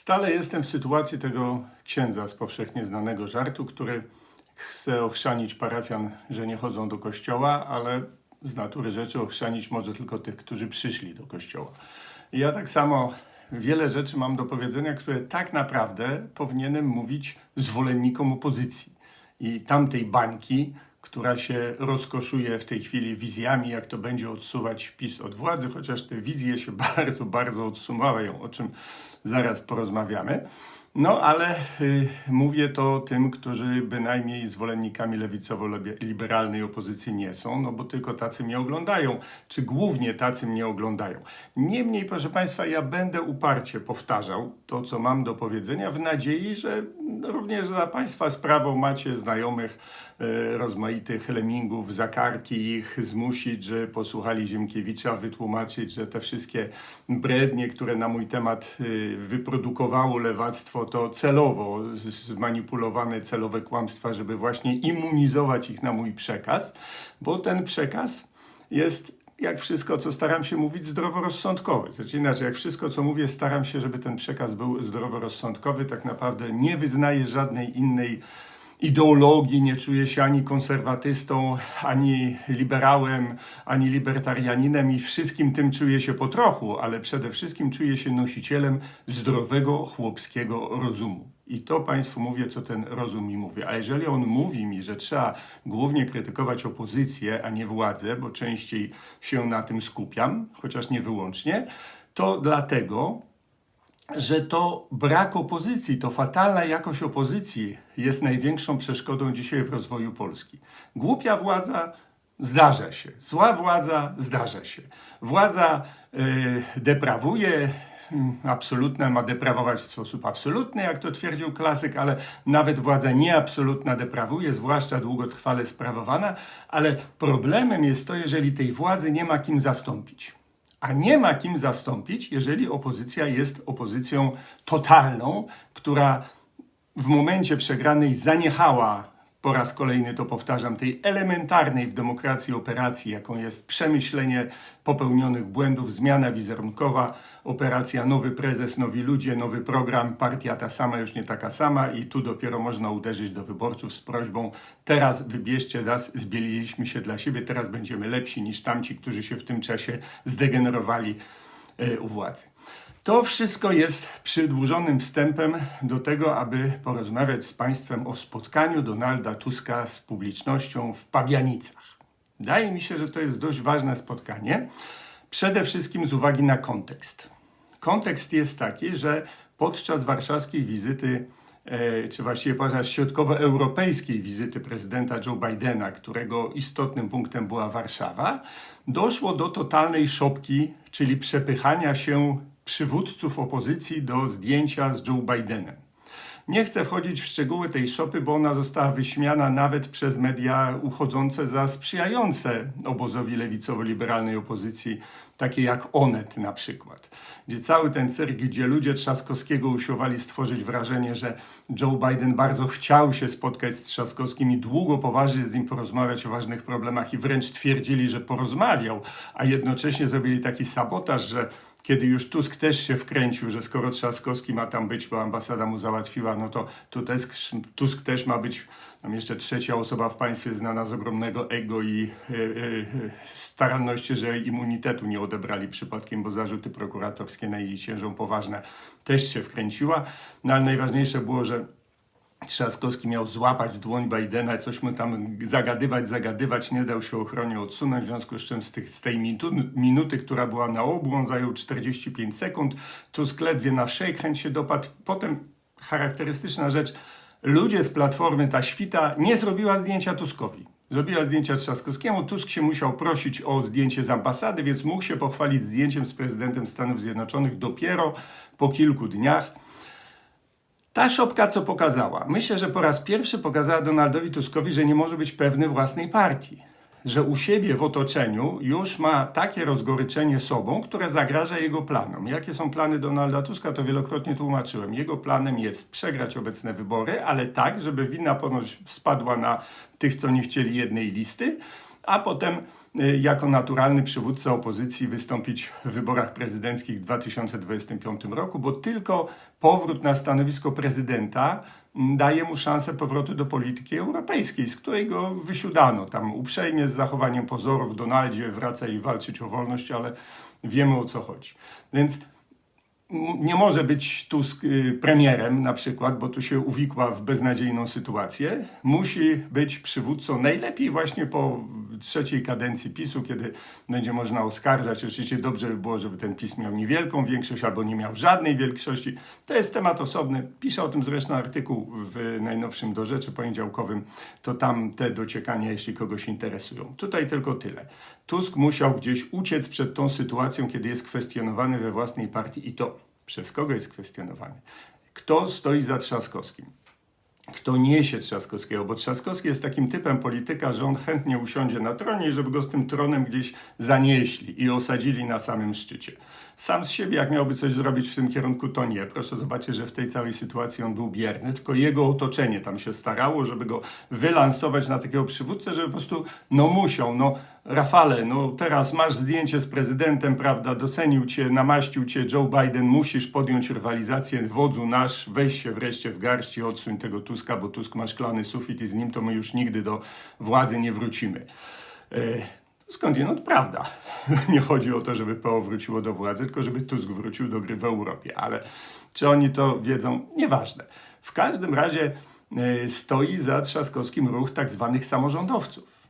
Stale jestem w sytuacji tego księdza z powszechnie znanego żartu, który chce ochrzanić parafian, że nie chodzą do kościoła, ale z natury rzeczy ochrzanić może tylko tych, którzy przyszli do kościoła. I ja tak samo wiele rzeczy mam do powiedzenia, które tak naprawdę powinienem mówić zwolennikom opozycji i tamtej bańki, która się rozkoszuje w tej chwili wizjami, jak to będzie odsuwać PiS od władzy, chociaż te wizje się bardzo, bardzo odsuwają, o czym zaraz porozmawiamy. No ale y, mówię to tym, którzy bynajmniej zwolennikami lewicowo-liberalnej opozycji nie są, no bo tylko tacy mnie oglądają, czy głównie tacy mnie oglądają. Niemniej, proszę Państwa, ja będę uparcie powtarzał to, co mam do powiedzenia, w nadziei, że również za Państwa sprawą macie znajomych e, rozmaitych lemmingów, zakarki ich zmusić, że posłuchali Ziemkiewicza, wytłumaczyć, że te wszystkie brednie, które na mój temat y, wyprodukowało lewactwo, to celowo zmanipulowane, celowe kłamstwa, żeby właśnie immunizować ich na mój przekaz, bo ten przekaz jest jak wszystko, co staram się mówić, zdroworozsądkowy. Znaczy inaczej, jak wszystko, co mówię, staram się, żeby ten przekaz był zdroworozsądkowy. Tak naprawdę nie wyznaję żadnej innej ideologii, nie czuję się ani konserwatystą, ani liberałem, ani libertarianinem i wszystkim tym czuję się po trochu, ale przede wszystkim czuję się nosicielem zdrowego chłopskiego rozumu. I to Państwu mówię, co ten rozum mi mówi. A jeżeli on mówi mi, że trzeba głównie krytykować opozycję, a nie władzę, bo częściej się na tym skupiam, chociaż nie wyłącznie, to dlatego, że to brak opozycji, to fatalna jakość opozycji jest największą przeszkodą dzisiaj w rozwoju Polski. Głupia władza zdarza się, zła władza zdarza się. Władza y, deprawuje, absolutna ma deprawować w sposób absolutny, jak to twierdził klasyk, ale nawet władza nieabsolutna deprawuje, zwłaszcza długotrwale sprawowana, ale problemem jest to, jeżeli tej władzy nie ma kim zastąpić a nie ma kim zastąpić, jeżeli opozycja jest opozycją totalną, która w momencie przegranej zaniechała, po raz kolejny to powtarzam, tej elementarnej w demokracji operacji, jaką jest przemyślenie popełnionych błędów, zmiana wizerunkowa, operacja nowy prezes, nowi ludzie, nowy program, partia ta sama, już nie taka sama i tu dopiero można uderzyć do wyborców z prośbą teraz wybierzcie nas, zbieliliśmy się dla siebie, teraz będziemy lepsi niż tamci, którzy się w tym czasie zdegenerowali e, u władzy. To wszystko jest przydłużonym wstępem do tego, aby porozmawiać z Państwem o spotkaniu Donalda Tuska z publicznością w Pabianicach. Wydaje mi się, że to jest dość ważne spotkanie, przede wszystkim z uwagi na kontekst. Kontekst jest taki, że podczas warszawskiej wizyty, e, czy właściwie podczas środkowoeuropejskiej wizyty prezydenta Joe Bidena, którego istotnym punktem była Warszawa, doszło do totalnej szopki, czyli przepychania się przywódców opozycji do zdjęcia z Joe Bidenem. Nie chcę wchodzić w szczegóły tej szopy, bo ona została wyśmiana nawet przez media uchodzące za sprzyjające obozowi lewicowo-liberalnej opozycji, takie jak Onet na przykład. Gdzie cały ten cyrk, gdzie ludzie Trzaskowskiego usiłowali stworzyć wrażenie, że Joe Biden bardzo chciał się spotkać z Trzaskowskim i długo poważnie z nim porozmawiać o ważnych problemach i wręcz twierdzili, że porozmawiał, a jednocześnie zrobili taki sabotaż, że kiedy już Tusk też się wkręcił, że skoro Trzaskowski ma tam być, bo ambasada mu załatwiła, no to tu Tusk, Tusk też ma być, tam jeszcze trzecia osoba w państwie znana z ogromnego ego i e, e, staranności, że immunitetu nie odebrali przypadkiem, bo zarzuty prokuratorskie na jej ciężą poważne też się wkręciła. No ale najważniejsze było, że Trzaskowski miał złapać dłoń Bidena, coś mu tam zagadywać, zagadywać, nie dał się ochronie odsunąć, w związku z czym z, tych, z tej minuty, minuty, która była na obu, on zajął 45 sekund, Tusk ledwie na shake się dopadł, potem charakterystyczna rzecz, ludzie z Platformy, ta świta nie zrobiła zdjęcia Tuskowi. Zrobiła zdjęcia Trzaskowskiemu, Tusk się musiał prosić o zdjęcie z ambasady, więc mógł się pochwalić zdjęciem z prezydentem Stanów Zjednoczonych dopiero po kilku dniach. Ta szopka co pokazała? Myślę, że po raz pierwszy pokazała Donaldowi Tuskowi, że nie może być pewny własnej partii. Że u siebie w otoczeniu już ma takie rozgoryczenie sobą, które zagraża jego planom. Jakie są plany Donalda Tuska, to wielokrotnie tłumaczyłem. Jego planem jest przegrać obecne wybory, ale tak, żeby wina ponoć spadła na tych, co nie chcieli jednej listy, a potem jako naturalny przywódca opozycji wystąpić w wyborach prezydenckich w 2025 roku, bo tylko powrót na stanowisko prezydenta mm, daje mu szansę powrotu do polityki europejskiej, z której go wysiudano. Tam uprzejmie, z zachowaniem pozorów, Donaldzie wraca i walczyć o wolność, ale wiemy o co chodzi. Więc nie może być Tusk y, premierem na przykład, bo tu się uwikła w beznadziejną sytuację. Musi być przywódcą najlepiej właśnie po trzeciej kadencji PiSu, kiedy będzie można oskarżać. Oczywiście dobrze by było, żeby ten PiS miał niewielką większość albo nie miał żadnej większości. To jest temat osobny. Piszę o tym zresztą artykuł w najnowszym do rzeczy poniedziałkowym. To tam te dociekania, jeśli kogoś interesują. Tutaj tylko tyle. Tusk musiał gdzieś uciec przed tą sytuacją, kiedy jest kwestionowany we własnej partii i to przez kogo jest kwestionowany. Kto stoi za Trzaskowskim? Kto niesie Trzaskowskiego? Bo Trzaskowski jest takim typem polityka, że on chętnie usiądzie na tronie żeby go z tym tronem gdzieś zanieśli i osadzili na samym szczycie. Sam z siebie, jak miałby coś zrobić w tym kierunku, to nie. Proszę zobaczyć, że w tej całej sytuacji on był bierny, tylko jego otoczenie tam się starało, żeby go wylansować na takiego przywódcę, żeby po prostu, no musiał, no Rafale, no teraz masz zdjęcie z prezydentem, prawda, docenił cię, namaścił cię. Joe Biden, musisz podjąć rywalizację, wodzu nasz, weź się wreszcie w garść i odsuń tego Tuska, bo Tusk ma szklany sufit i z nim to my już nigdy do władzy nie wrócimy. E, skądinąd prawda. Nie chodzi o to, żeby PO wróciło do władzy, tylko żeby Tusk wrócił do gry w Europie. Ale czy oni to wiedzą? Nieważne. W każdym razie e, stoi za Trzaskowskim ruch tak zwanych samorządowców.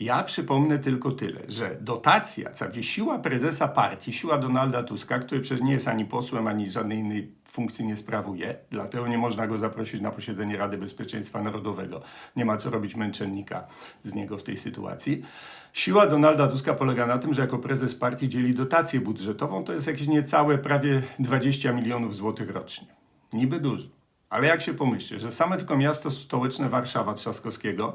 Ja przypomnę tylko tyle, że dotacja, co siła prezesa partii, siła Donalda Tuska, który przecież nie jest ani posłem, ani żadnej innej funkcji nie sprawuje, dlatego nie można go zaprosić na posiedzenie Rady Bezpieczeństwa Narodowego. Nie ma co robić męczennika z niego w tej sytuacji. Siła Donalda Tuska polega na tym, że jako prezes partii dzieli dotację budżetową, to jest jakieś niecałe prawie 20 milionów złotych rocznie. Niby dużo. Ale jak się pomyśli, że same tylko miasto stołeczne Warszawa Trzaskowskiego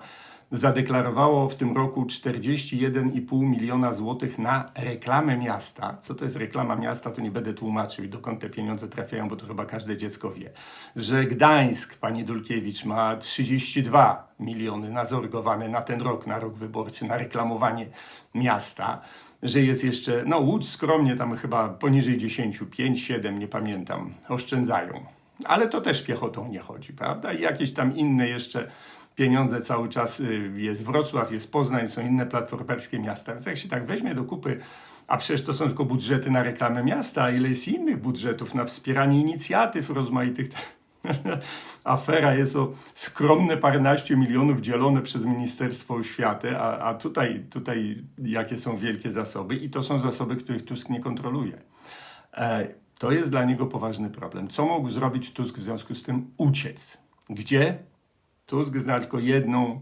zadeklarowało w tym roku 41,5 miliona złotych na reklamę miasta. Co to jest reklama miasta, to nie będę tłumaczył i dokąd te pieniądze trafiają, bo to chyba każde dziecko wie. Że Gdańsk, pani Dulkiewicz, ma 32 miliony nazorgowane na ten rok, na rok wyborczy, na reklamowanie miasta. Że jest jeszcze, no Łódź skromnie, tam chyba poniżej 10, 5, 7, nie pamiętam, oszczędzają. Ale to też piechotą nie chodzi, prawda? I jakieś tam inne jeszcze pieniądze cały czas y, jest Wrocław, jest Poznań, są inne platformerskie miasta. Więc jak się tak weźmie do kupy, a przecież to są tylko budżety na reklamę miasta, a ile jest innych budżetów na wspieranie inicjatyw rozmaitych. Afera jest o skromne paręnaście milionów dzielone przez Ministerstwo Oświaty, a, a tutaj, tutaj jakie są wielkie zasoby i to są zasoby, których Tusk nie kontroluje. E, to jest dla niego poważny problem. Co mógł zrobić Tusk w związku z tym? Uciec. Gdzie? Tusk zna tylko jedną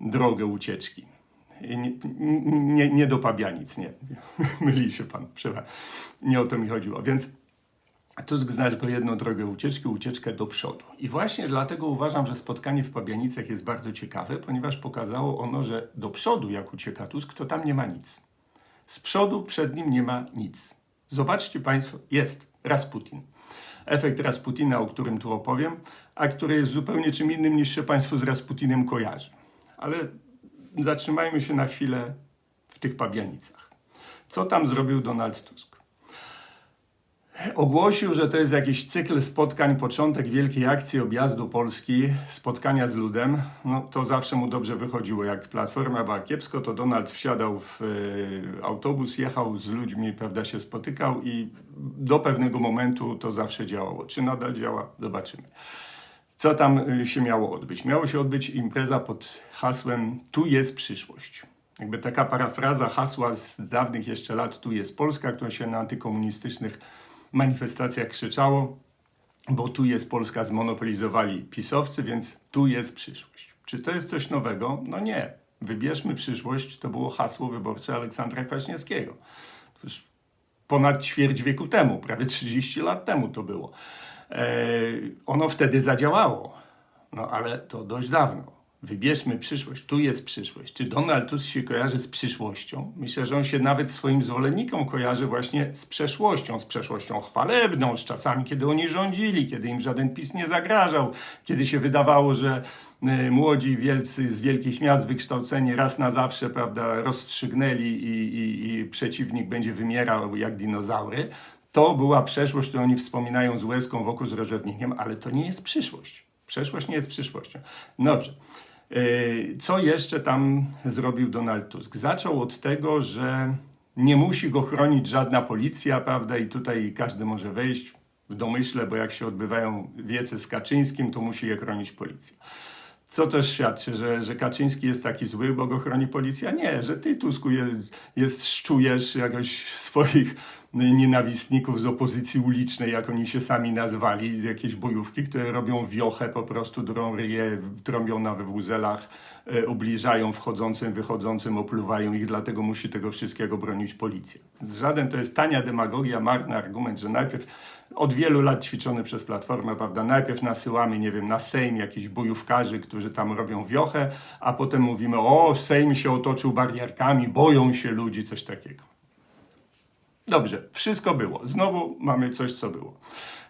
drogę ucieczki. Nie, nie, nie do Pabianic, nie. Myli się pan, przepraszam. Nie o to mi chodziło. Więc Tusk zna tylko jedną drogę ucieczki, ucieczkę do przodu. I właśnie dlatego uważam, że spotkanie w Pabianicach jest bardzo ciekawe, ponieważ pokazało ono, że do przodu, jak ucieka Tusk, to tam nie ma nic. Z przodu przed nim nie ma nic. Zobaczcie Państwo, jest Rasputin efekt Rasputina, o którym tu opowiem, a który jest zupełnie czym innym niż się Państwu z Rasputinem kojarzy. Ale zatrzymajmy się na chwilę w tych pabianicach. Co tam zrobił Donald Tusk? Ogłosił, że to jest jakiś cykl spotkań, początek wielkiej akcji objazdu Polski, spotkania z ludem. No, to zawsze mu dobrze wychodziło. Jak Platforma była kiepsko, to Donald wsiadał w y, autobus, jechał z ludźmi, prawda, się spotykał i do pewnego momentu to zawsze działało. Czy nadal działa? Zobaczymy. Co tam e, się miało odbyć? Miało się odbyć impreza pod hasłem Tu jest przyszłość. Jakby taka parafraza hasła z dawnych jeszcze lat Tu jest Polska, która się na antykomunistycznych manifestacjach krzyczało, bo tu jest Polska, zmonopolizowali pisowcy, więc tu jest przyszłość. Czy to jest coś nowego? No nie. Wybierzmy przyszłość to było hasło wyborcze Aleksandra Kwaśniewskiego. Już ponad ćwierć wieku temu, prawie 30 lat temu to było. E, ono wtedy zadziałało, no ale to dość dawno. Wybierzmy przyszłość, tu jest przyszłość. Czy Donald Tusk się kojarzy z przyszłością? Myślę, że on się nawet swoim zwolennikom kojarzy właśnie z przeszłością, z przeszłością chwalebną, z czasami, kiedy oni rządzili, kiedy im żaden PiS nie zagrażał, kiedy się wydawało, że y, młodzi wielcy z wielkich miast wykształceni raz na zawsze, prawda, rozstrzygnęli i, i, i przeciwnik będzie wymierał jak dinozaury. To była przeszłość, którą oni wspominają z łezką wokół z rozrzewnieniem, ale to nie jest przyszłość. Przeszłość nie jest przyszłością. Dobrze. Yy, Co jeszcze tam zrobił Donald Tusk? Zaczął od tego, że nie musi go chronić żadna policja, prawda? I tutaj każdy może wejść w domyśle, bo jak się odbywają wiece z Kaczyńskim, to musi je chronić policja. Co też świadczy, że, że Kaczyński jest taki zły, bo go chroni policja? Nie, że ty, Tusku, jest, jest szczujesz jakoś swoich nienawistników z opozycji ulicznej, jak oni się sami nazwali, z jakiejś bojówki, które robią wiochę, po prostu drą ryje, trąbią na wywuzelach, e, ubliżają wchodzącym, wychodzącym, opluwają ich, dlatego musi tego wszystkiego bronić policja. Żaden to jest tania demagogia, marny argument, że najpierw od wielu lat ćwiczony przez Platformę, prawda, najpierw nasyłamy, nie wiem, na Sejm jakichś bojówkarzy, którzy tam robią wiochę, a potem mówimy, o, Sejm się otoczył barierkami, boją się ludzi, coś takiego. Dobrze, wszystko było. Znowu mamy coś, co było.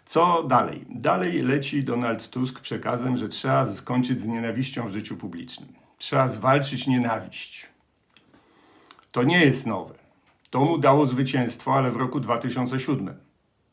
Co dalej? Dalej leci Donald Tusk przekazem, że trzeba skończyć z nienawiścią w życiu publicznym. Trzeba zwalczyć nienawiść. To nie jest nowe. To mu dało zwycięstwo, ale w roku 2007.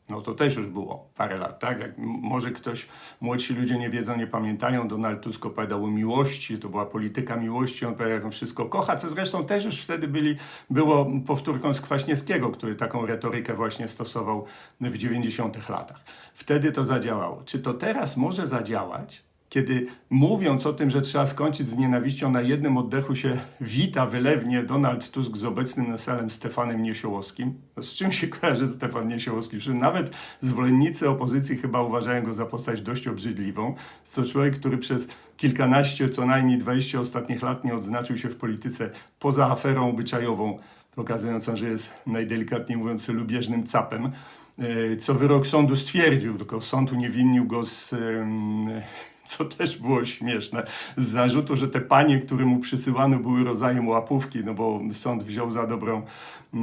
No to też już było parę lat, tak? Jak może ktoś, młodsi ludzie nie wiedzą, nie pamiętają, Donald Tusk opowiadał o miłości, to była polityka miłości, on opowiadał, jak on wszystko kocha, co zresztą też już wtedy byli, było powtórką z Kwaśniewskiego, który taką retorykę właśnie stosował w 90 latach. Wtedy to zadziałało. Czy to teraz może zadziałać? Kiedy mówiąc o tym, że trzeba skończyć z nienawiścią, na jednym oddechu się wita wylewnie Donald Tusk z obecnym na salem Stefanem Niesiołowskim. No z czym się kojarzy Stefan Niesiołowski? Że nawet zwolennicy opozycji chyba uważają go za postać dość obrzydliwą. Jest to człowiek, który przez kilkanaście, co najmniej 20 ostatnich lat nie odznaczył się w polityce poza aferą obyczajową, pokazującą, że jest najdelikatniej mówiąc lubieżnym capem co wyrok sądu stwierdził, tylko sąd uniewinnił go z, co też było śmieszne, z zarzutu, że te panie, które mu przysyłane były rodzajem łapówki, no bo sąd wziął za dobrą e,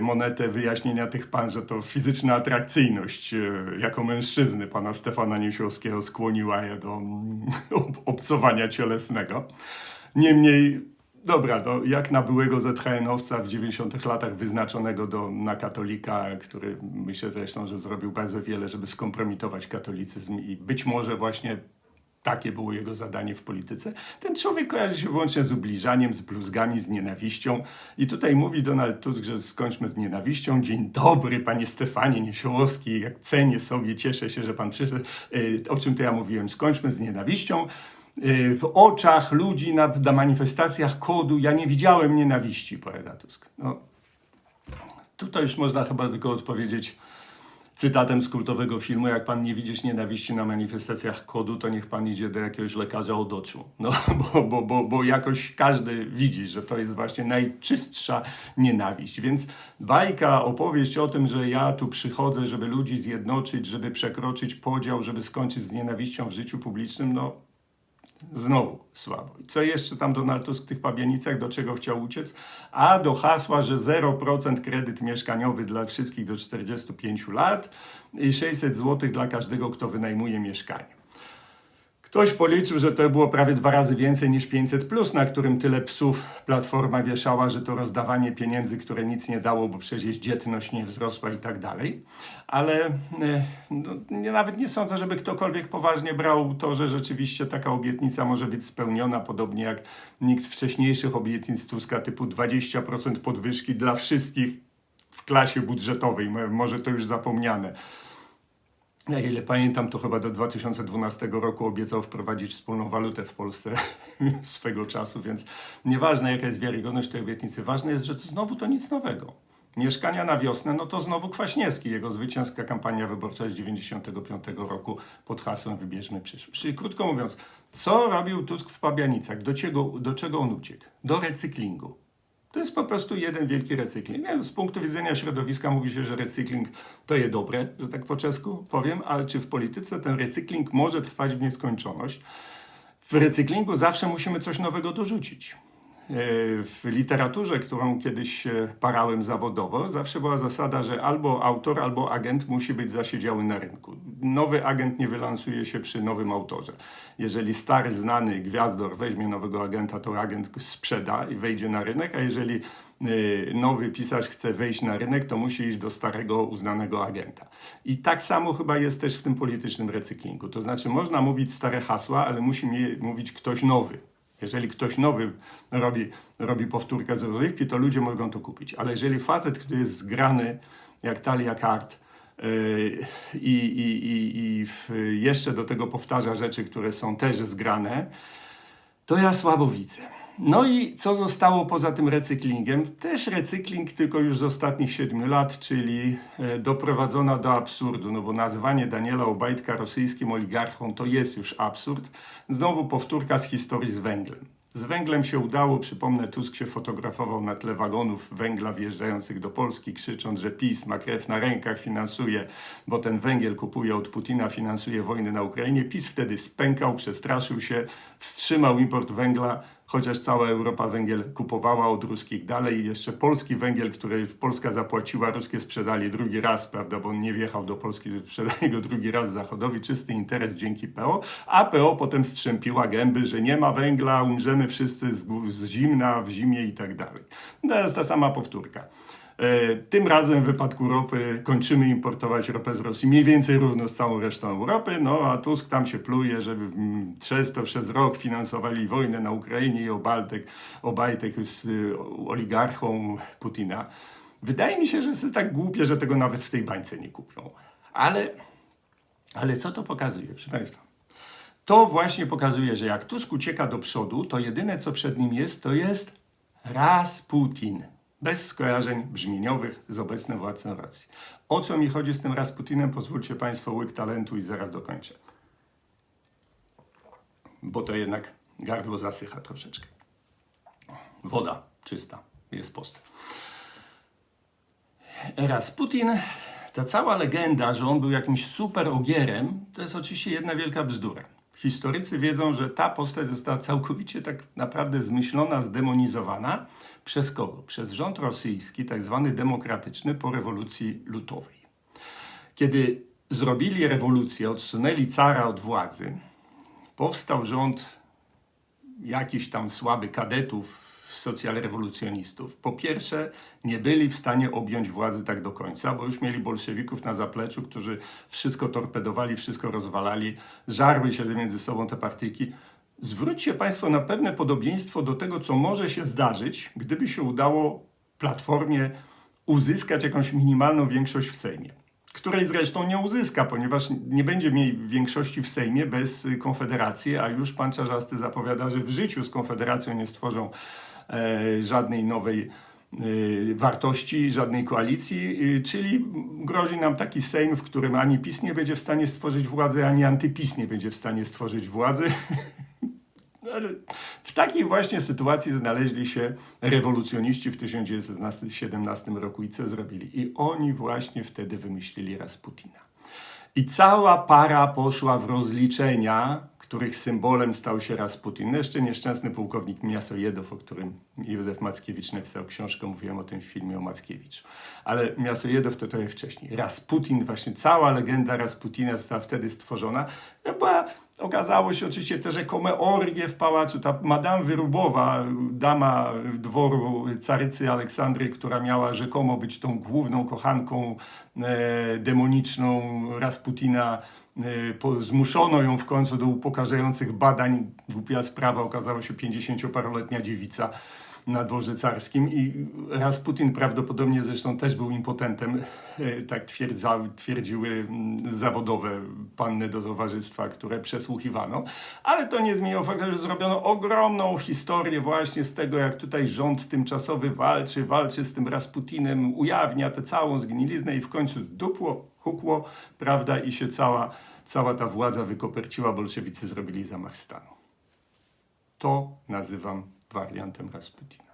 monetę wyjaśnienia tych pan, że to fizyczna atrakcyjność e, jako mężczyzny pana Stefana Niesiowskiego skłoniła je do mm, ob- obcowania cielesnego. Niemniej Dobra, to jak na byłego ZHN-owca w 90 latach wyznaczonego do, na katolika, który myślę zresztą, że zrobił bardzo wiele, żeby skompromitować katolicyzm i być może właśnie takie było jego zadanie w polityce. Ten człowiek kojarzy się wyłącznie z ubliżaniem, z bluzgami, z nienawiścią. I tutaj mówi Donald Tusk, że skończmy z nienawiścią. Dzień dobry, panie Stefanie Niesiołowski, jak cenię sobie, cieszę się, że pan przyszedł. Yy, O czym to ja mówiłem? Skończmy z nienawiścią. Yy, W oczach ludzi na, na manifestacjach kodu ja nie widziałem nienawiści, powiada Tusk. No, tutaj już można chyba tylko odpowiedzieć cytatem z kultowego filmu, jak pan nie widzisz nienawiści na manifestacjach kodu, to niech pan idzie do jakiegoś lekarza od oczu. No, bo, bo, bo, bo jakoś każdy widzi, że to jest właśnie najczystsza nienawiść. Więc bajka, opowieść o tym, że ja tu przychodzę, żeby ludzi zjednoczyć, żeby przekroczyć podział, żeby skończyć z nienawiścią w życiu publicznym, no Znowu słabo. I co jeszcze tam Donald Tusk w tych pabienicach, do czego chciał uciec? A do hasła, że 0% kredyt mieszkaniowy dla wszystkich do 45 lat i 600 zł dla każdego, kto wynajmuje mieszkanie. Ktoś policzył, że to było prawie dwa razy więcej niż 500, plus, na którym tyle psów platforma wieszała, że to rozdawanie pieniędzy, które nic nie dało, bo przecież dzietność nie wzrosła i tak dalej. Ale e, no, nie, nawet nie sądzę, żeby ktokolwiek poważnie brał to, że rzeczywiście taka obietnica może być spełniona, podobnie jak nikt wcześniejszych obietnic Tuska typu 20% podwyżki dla wszystkich w klasie budżetowej. Mo- Może to już zapomniane. Ja ile pamiętam, to chyba do 2012 roku obiecał wprowadzić wspólną walutę w Polsce swego czasu, więc nieważne jaka jest wiarygodność tej obietnicy, ważne jest, że to znowu to nic nowego. Mieszkania na wiosnę, no to znowu Kwaśniewski, jego zwycięska kampania wyborcza z 95 roku pod hasłem Wybierzmy przyszłość. Czyli krótko mówiąc, co robił Tusk w Pabianicach? Do czego, do czego on uciekł? Do recyklingu. To jest po prostu jeden wielki recykling. Nie, z punktu widzenia środowiska mówi się, że recykling to jest dobre, że tak po czesku powiem, ale czy w polityce ten recykling może trwać w nieskończoność? W recyklingu zawsze musimy coś nowego dorzucić. E, W literaturze, którą kiedyś e, parałem zawodowo, zawsze była zasada, że albo autor, albo agent musi być zasiedziały na rynku. Nowy agent nie wylansuje się przy nowym autorze. Jeżeli stary, znany gwiazdor weźmie nowego agenta, to agent sprzeda i wejdzie na rynek, a jeżeli y, nowy pisarz chce wejść na rynek, to musi iść do starego, uznanego agenta. I tak samo chyba jest też w tym politycznym recyklingu. To znaczy, można mówić stare hasła, ale musi mówić ktoś nowy. Jeżeli ktoś nowy robi, robi powtórkę z rozrywki, to ludzie mogą to kupić. Ale jeżeli facet, który jest zgrany jak Talia Kart yy, i, jeszcze do tego powtarza rzeczy, które są też zgrane, to ja słabo widzę. No i co zostało poza tym recyklingiem? Też recykling, tylko już z ostatnich siedmiu lat, czyli e, doprowadzona do absurdu, no bo nazwanie Daniela Obajtka rosyjskim oligarchą to jest już absurd. Znowu powtórka z historii z węglem. Z węglem się udało, przypomnę, Tusk się fotografował na tle wagonów węgla wjeżdżających do Polski, krzycząc, że PiS ma krew na rękach, finansuje, bo ten węgiel kupuje od Putina, finansuje wojnę na Ukrainie. PiS wtedy spękał, przestraszył się, wstrzymał import węgla, chociaż cała Europa węgiel kupowała od ruskich dalej. Jeszcze polski węgiel, który Polska zapłaciła, ruskie sprzedali drugi raz, prawda, bo on nie wjechał do Polski, sprzedali go drugi raz Zachodowi, czysty interes dzięki PO, a PO potem strzępiła gęby, że nie ma węgla, umrzemy wszyscy z, z zimna w zimie i tak dalej. Jest ta sama powtórka. E, Tym razem w wypadku ropy kończymy importować ropę z Rosji mniej więcej równo z całą resztą Europy, no a Tusk tam się pluje, żeby przez to przez rok finansowali wojnę na Ukrainie i Obajtek, Obajtek jest y, oligarchą Putina. Wydaje mi się, że jest tak głupie, że tego nawet w tej bańce nie kupią. Ale, ale co to pokazuje, proszę Państwa? To właśnie pokazuje, że jak Tusk ucieka do przodu, to jedyne co przed nim jest, to jest Rasputin. Bez skojarzeń brzmieniowych z obecnym władcą Rosji. O co mi chodzi z tym Rasputinem? Pozwólcie Państwo łyk talentu i zaraz dokończę. Bo to jednak gardło zasycha troszeczkę. Woda czysta, jest post. Rasputin, ta cała legenda, że on był jakimś super ogierem, to jest oczywiście jedna wielka bzdura. Historycy wiedzą, że ta postać została całkowicie tak naprawdę zmyślona, zdemonizowana. Przez kogo? Przez rząd rosyjski, tak zwany demokratyczny, po rewolucji lutowej. Kiedy zrobili rewolucję, odsunęli cara od władzy, powstał rząd jakiś tam słaby kadetów, socjalrewolucjonistów. Po pierwsze, nie byli w stanie objąć władzy tak do końca, bo już mieli bolszewików na zapleczu, którzy wszystko torpedowali, wszystko rozwalali, żarły się między sobą te partyjki. Zwróćcie Państwo na pewne podobieństwo do tego, co może się zdarzyć, gdyby się udało Platformie uzyskać jakąś minimalną większość w Sejmie której zresztą nie uzyska, ponieważ nie będzie mieli większości w Sejmie bez Konfederacji, a już pan Czarzasty zapowiada, że w życiu z Konfederacją nie stworzą żadnej nowej y, wartości, żadnej koalicji, y, czyli grozi nam taki Sejm, w którym ani PiS nie będzie w stanie stworzyć władzy, ani antyPiS nie będzie w stanie stworzyć władzy. Ale w takiej właśnie sytuacji znaleźli się rewolucjoniści w 1917 roku i co zrobili? I oni właśnie wtedy wymyślili Rasputina. I cała para poszła w rozliczenia, których symbolem stał się Rasputin. No jeszcze nieszczęsny pułkownik Miasojedow, o którym Józef Mackiewicz napisał książkę, mówiłem o tym w filmie o Mackiewiczu. Ale Miasojedow to trochę wcześniej. Rasputin, właśnie cała legenda Rasputina została wtedy stworzona. No Była, okazało się oczywiście te rzekome orgie w pałacu. Ta Madame Wyrubowa, dama dworu carycy Aleksandry, która miała rzekomo być tą główną kochanką e, demoniczną Rasputina, e, po, zmuszono ją w końcu do upokarzających badań. Głupia sprawa, okazała się 50-paroletnia dziewica na dworze carskim i Rasputin prawdopodobnie zresztą też był impotentem, e, tak twierdziły mm, zawodowe panny do towarzystwa, które przesłuchiwano, ale to nie zmieniło faktu, że zrobiono ogromną historię właśnie z tego, jak tutaj rząd tymczasowy walczy, walczy z tym Rasputinem, ujawnia tę całą zgniliznę i w końcu dupło, hukło, prawda, i się cała, cała ta władza wykoperciła, bolszewicy zrobili zamach stanu. To nazywam wariantem Rasputina.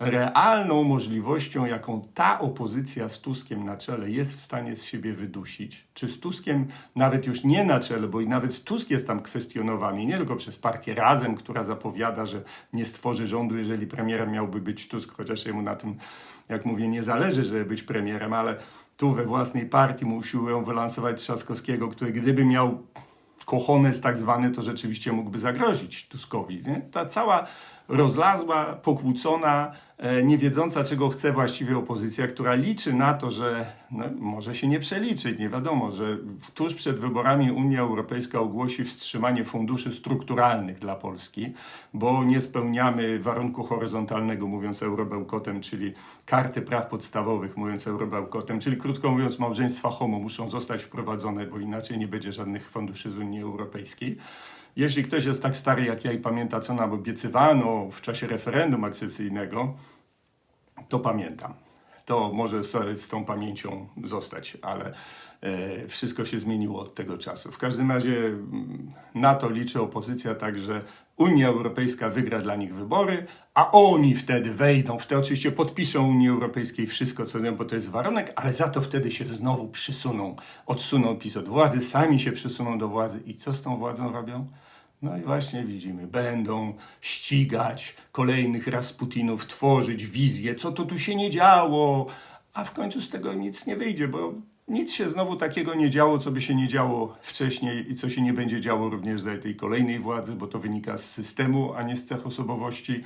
realną możliwością, jaką ta opozycja z Tuskiem na czele jest w stanie z siebie wydusić, czy z Tuskiem nawet już nie na czele, bo i nawet Tusk jest tam kwestionowany, nie tylko przez partię Razem, która zapowiada, że nie stworzy rządu, jeżeli premierem miałby być Tusk, chociaż jemu na tym, jak mówię, nie zależy, żeby być premierem, ale tu we własnej partii mu usiłują wylansować Trzaskowskiego, który gdyby miał kochones tak zwany, to rzeczywiście mógłby zagrozić Tuskowi. Nie? Ta cała rozlazła, pokłócona, e, nie wiedząca czego chce właściwie opozycja, która liczy na to, że no, może się nie przeliczyć, nie wiadomo, że tuż przed wyborami Unia Europejska ogłosi wstrzymanie funduszy strukturalnych dla Polski, bo nie spełniamy warunku horyzontalnego, mówiąc eurobełkotem, czyli karty praw podstawowych, mówiąc eurobełkotem, czyli krótko mówiąc małżeństwa homo muszą zostać wprowadzone, bo inaczej nie będzie żadnych funduszy z Unii Europejskiej. Jeśli ktoś jest tak stary jak ja i pamięta, co nam obiecywano w czasie referendum akcesyjnego, to pamiętam. To może sorry, z tą pamięcią zostać, ale e, wszystko się zmieniło od tego czasu. W każdym razie mm, na to liczy opozycja, także Unia Europejska wygra dla nich wybory, a oni wtedy wejdą, wtedy oczywiście podpiszą Unii Europejskiej wszystko, co bo to jest warunek, ale za to wtedy się znowu przysuną, odsuną PiS od władzy, sami się przysuną do władzy i co z tą władzą robią? No i właśnie widzimy, będą ścigać kolejnych Rasputinów, tworzyć wizję, co to tu się nie działo, a w końcu z tego nic nie wyjdzie, bo nic się znowu takiego nie działo, co by się nie działo wcześniej i co się nie będzie działo również za tej kolejnej władzy, bo to wynika z systemu, a nie z cech osobowości.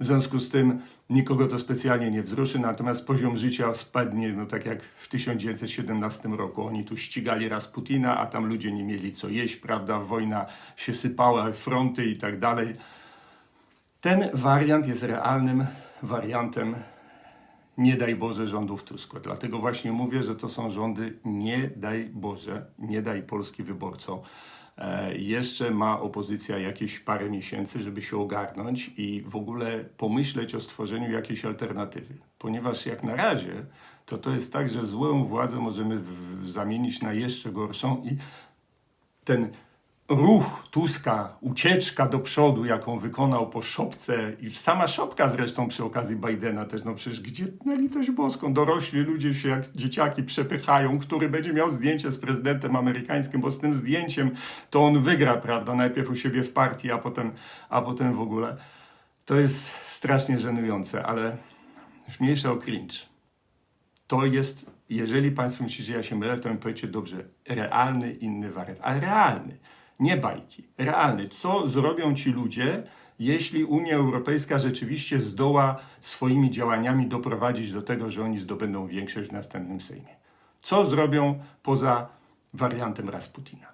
W związku z tym nikogo to specjalnie nie wzruszy, natomiast poziom życia spadnie, no tak jak w 1917 roku. Oni tu ścigali Rasputina, a tam ludzie nie mieli co jeść, prawda? Wojna się sypała, fronty i tak dalej. Ten wariant jest realnym wariantem, nie daj Boże, rządów Tuska. Dlatego właśnie mówię, że to są rządy nie daj Boże, nie daj Polski wyborcom. E, jeszcze ma opozycja jakieś parę miesięcy, żeby się ogarnąć i w ogóle pomyśleć o stworzeniu jakiejś alternatywy. Ponieważ jak na razie, to to jest tak, że złą władzę możemy zamienić na jeszcze gorszą i ten ruch Tuska, ucieczka do przodu, jaką wykonał po szopce i sama szopka zresztą przy okazji Bidena też, no przecież gdzie na litość boską, dorośli ludzie się jak dzieciaki przepychają, który będzie miał zdjęcie z prezydentem amerykańskim, bo z tym zdjęciem to on wygra, prawda, najpierw u siebie w partii, a potem, a potem w ogóle. To jest strasznie żenujące, ale już mniejsza o cringe. To jest, jeżeli Państwo myślicie, że ja się mylę, to mi powiecie dobrze, realny inny wariant, ale realny, nie bajki, realny. Co zrobią ci ludzie, jeśli Unia Europejska rzeczywiście zdoła swoimi działaniami doprowadzić do tego, że oni zdobędą większość w następnym Sejmie? Co zrobią poza wariantem Rasputina?